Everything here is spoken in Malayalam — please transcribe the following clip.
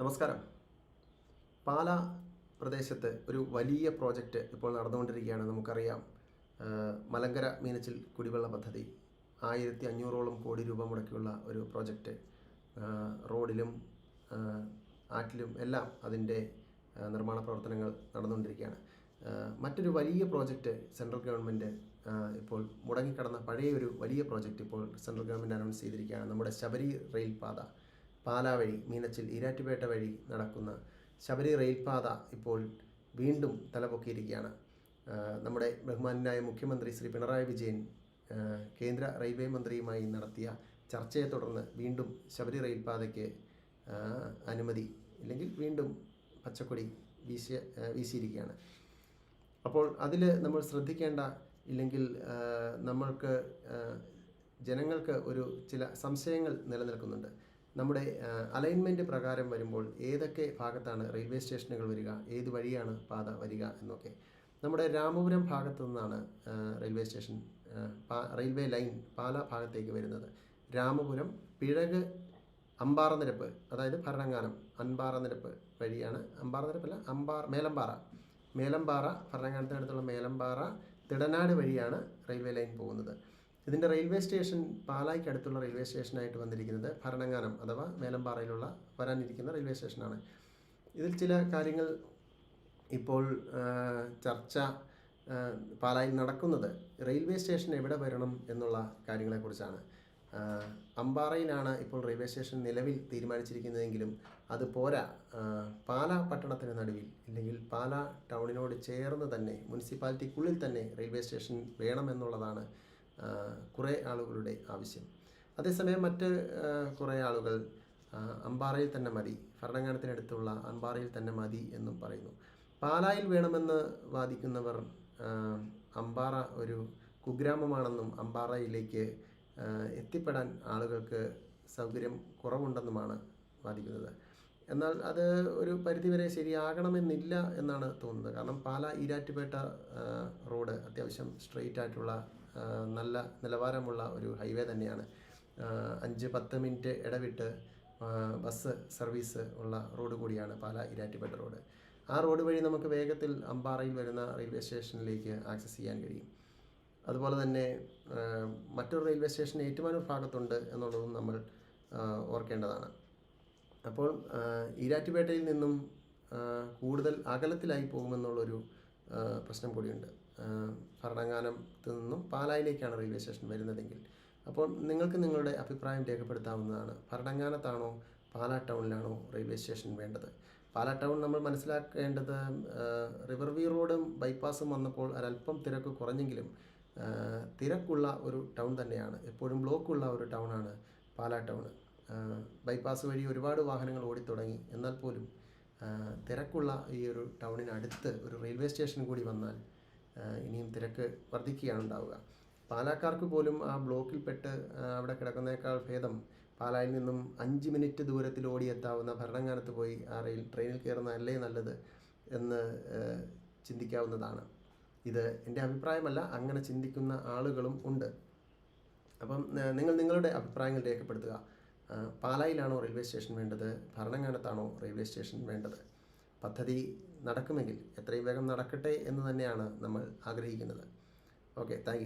നമസ്കാരം. പാല പ്രദേശത്ത് ഒരു വലിയ പ്രോജക്റ്റ് ഇപ്പോൾ നടന്നുകൊണ്ടിരിക്കുകയാണ്. നമുക്കറിയാം മലങ്കര മീനച്ചിൽ കുടിവെള്ള പദ്ധതി. ആയിരത്തി അഞ്ഞൂറോളം കോടി രൂപ മുടക്കിയുള്ള ഒരു പ്രോജക്റ്റ്. റോഡിലും ആറ്റിലും എല്ലാം അതിന്റെ നിർമ്മാണ പ്രവർത്തനങ്ങൾ നടന്നുകൊണ്ടിരിക്കുകയാണ്. മറ്റൊരു വലിയ പ്രോജക്റ്റ് സെൻട്രൽ ഗവൺമെന്റ് ഇപ്പോൾ മുടങ്ങിക്കിടന്ന പഴയ ഒരു വലിയ പ്രോജക്റ്റ് ഇപ്പോൾ സെൻട്രൽ ഗവൺമെന്റ് അനൗൺസ് ചെയ്തിരിക്കുകയാണ്. നമ്മുടെ ശബരി റെയിൽ പാത പാലാ വഴി മീനച്ചിൽ ഈരാറ്റുപേട്ട വഴി നടക്കുന്ന ശബരി റെയിൽപാത ഇപ്പോൾ വീണ്ടും തലപൊക്കിയിരിക്കുകയാണ്. നമ്മുടെ ബഹുമാനായ മുഖ്യമന്ത്രി ശ്രീ പിണറായി വിജയൻ കേന്ദ്ര റെയിൽവേ മന്ത്രിയുമായി നടത്തിയ ചർച്ചയെ തുടർന്ന് വീണ്ടും ശബരി റെയിൽപാതയ്ക്ക് അനുമതി അല്ലെങ്കിൽ വീണ്ടും പച്ചക്കൊടി വീശിയ വീശിയിരിക്കുകയാണ്. അപ്പോൾ അതിൽ നമ്മൾ ശ്രദ്ധിക്കേണ്ട ഇല്ലെങ്കിൽ നമ്മൾക്ക് ജനങ്ങൾക്ക് ഒരു ചില സംശയങ്ങൾ നിലനിൽക്കുന്നുണ്ട്. നമ്മുടെ അലൈൻമെന്റ് പ്രകാരം വരുമ്പോൾ ഏതൊക്കെ ഭാഗത്താണ് റെയിൽവേ സ്റ്റേഷനുകൾ വരിക ഏത് വഴിയാണ് പാത വരിക എന്നൊക്കെ. നമ്മുടെ രാമപുരം ഭാഗത്തു നിന്നാണ് railway station railway line Pala ഭാഗത്തേക്ക് വരുന്നത്. രാമപുരം പിഴക് അമ്പാറ നിരപ്പ് അതായത് ഭരണങ്ങാനം അൻപാറ നിരപ്പ് വഴിയാണ്. അമ്പാറ നിരപ്പല്ല അമ്പാർ മേലമ്പാറ. മേലമ്പാറ ഭരണങ്ങാനത്തിനടുത്തുള്ള മേലമ്പാറ തിടനാട് വഴിയാണ് റെയിൽവേ ലൈൻ പോകുന്നത്. ഇതിന്റെ റെയിൽവേ സ്റ്റേഷൻ പാലായ്ക്ക് അടുത്തുള്ള റെയിൽവേ സ്റ്റേഷനായിട്ട് വന്നിരിക്കുന്നത് ഭരണങ്ങാനം അഥവാ മേലമ്പാറയിലുള്ള വരാനിരിക്കുന്ന റെയിൽവേ സ്റ്റേഷനാണ്. ഇതിൽ ചില കാര്യങ്ങൾ ഇപ്പോൾ ചർച്ച പാലായിൽ നടക്കുന്നത് റെയിൽവേ സ്റ്റേഷൻ എവിടെ വരണം എന്നുള്ള കാര്യങ്ങളെക്കുറിച്ചാണ്. അമ്പാറയിലാണ് ഇപ്പോൾ റെയിൽവേ സ്റ്റേഷൻ നിലവിൽ തീരുമാനിച്ചിരിക്കുന്നതെങ്കിലും അത് പോരാ. പാല പട്ടണത്തിന് നടുവിൽ ഇല്ലെങ്കിൽ പാല ടൗണിനോട് ചേർന്ന് തന്നെ മുനിസിപ്പാലിറ്റിക്കുള്ളിൽ തന്നെ റെയിൽവേ സ്റ്റേഷൻ വേണമെന്നുള്ളതാണ് കുറേ ആളുകളുടെ ആവശ്യം. അതേസമയം മറ്റ് കുറേ ആളുകൾ അമ്പാറയിൽ തന്നെ മതി ഭരണങ്ങാനത്തിനടുത്തുള്ള അമ്പാറയിൽ തന്നെ മതി എന്നും പറയുന്നു. പാലായിൽ വേണമെന്ന് വാദിക്കുന്നവർ അമ്പാറ ഒരു കുഗ്രാമമാണെന്നും അമ്പാറയിലേക്ക് എത്തിപ്പെടാൻ ആളുകൾക്ക് സൗകര്യം കുറവുണ്ടെന്നുമാണ് വാദിക്കുന്നത്. എന്നാൽ അത് ഒരു പരിധിവരെ ശരിയാകണമെന്നില്ല എന്നാണ് തോന്നുന്നത്. കാരണം പാല ഈരാറ്റുപേട്ട റോഡ് അത്യാവശ്യം സ്ട്രെയിറ്റ് ആയിട്ടുള്ള നല്ല നിലവാരമുള്ള ഒരു ഹൈവേ തന്നെയാണ്. അഞ്ച് പത്ത് മിനിറ്റ് ഇടവിട്ട് ബസ് സർവീസ് ഉള്ള റോഡ് കൂടിയാണ് പാല ഇരാറ്റുപേട്ട റോഡ്. ആ റോഡ് വഴി നമുക്ക് വേഗത്തിൽ അമ്പാറയിൽ വരുന്ന റെയിൽവേ സ്റ്റേഷനിലേക്ക് ആക്സസ് ചെയ്യാൻ കഴിയും. അതുപോലെ തന്നെ മറ്റൊരു റെയിൽവേ സ്റ്റേഷൻ ഏറ്റുമാനൂർ ഭാഗത്തുണ്ട് എന്നുള്ളതും നമ്മൾ ഓർക്കേണ്ടതാണ്. അപ്പോൾ ഈരാറ്റുപേട്ടയിൽ നിന്നും കൂടുതൽ അകലത്തിലായി പോകുമെന്നുള്ളൊരു പ്രശ്നം കൂടിയുണ്ട്. ഭരണങ്ങാനത്ത് നിന്നും പാലായിലേക്കാണ് റെയിൽവേ സ്റ്റേഷൻ വരുന്നതെങ്കിൽ. അപ്പോൾ നിങ്ങൾക്ക് നിങ്ങളുടെ അഭിപ്രായം രേഖപ്പെടുത്താവുന്നതാണ്. ഭരണങ്ങാനത്താണോ പാലാ ടൗണിലാണോ റെയിൽവേ സ്റ്റേഷൻ വേണ്ടത്? പാലാ ടൗൺ നമ്മൾ മനസ്സിലാക്കേണ്ടത് റിവർ വ്യൂ റോഡും ബൈപ്പാസും വന്നപ്പോൾ ഒരല്പം തിരക്ക് കുറഞ്ഞെങ്കിലും തിരക്കുള്ള ഒരു ടൗൺ തന്നെയാണ്. എപ്പോഴും ബ്ലോക്കുള്ള ഒരു ടൗണാണ് പാലാ ടൗൺ. ബൈപ്പാസ് വഴി ഒരുപാട് വാഹനങ്ങൾ ഓടിത്തുടങ്ങി. എന്നാൽ പോലും തിരക്കുള്ള ഈ ഒരു ടൗണിനടുത്ത് ഒരു റെയിൽവേ സ്റ്റേഷൻ കൂടി വന്നാൽ ഇനിയും തിരക്ക് വർദ്ധിക്കുകയാണ് ഉണ്ടാവുക പാലാക്കാർക്ക് പോലും ആ ബ്ലോക്കിൽപ്പെട്ട് പെട്ട് അവിടെ കിടക്കുന്നേക്കാൾ ഭേദം പാലായിൽ നിന്നും അഞ്ച് മിനിറ്റ് ദൂരത്തിൽ ഓടിയെത്താവുന്ന ഭരണങ്ങാനത്ത് പോയി ആ റെയിൽ ട്രെയിനിൽ കയറുന്നതല്ലേ നല്ലത് എന്ന് ചിന്തിക്കാവുന്നതാണ്. ഇത് എന്റെ അഭിപ്രായമല്ല അങ്ങനെ ചിന്തിക്കുന്ന ആളുകളും ഉണ്ട്. അപ്പം നിങ്ങൾ നിങ്ങളുടെ അഭിപ്രായങ്ങൾ രേഖപ്പെടുത്തുക. പാലായിലാണോ റെയിൽവേ സ്റ്റേഷൻ വേണ്ടത്? ഭരണങ്ങാനത്താണോ റെയിൽവേ സ്റ്റേഷൻ വേണ്ടത്? പദ്ധതി നടക്കുമെങ്കിൽ എത്രയും വേഗം നടക്കട്ടെ എന്ന് തന്നെയാണ് നമ്മൾ ആഗ്രഹിക്കുന്നത്. Okay thank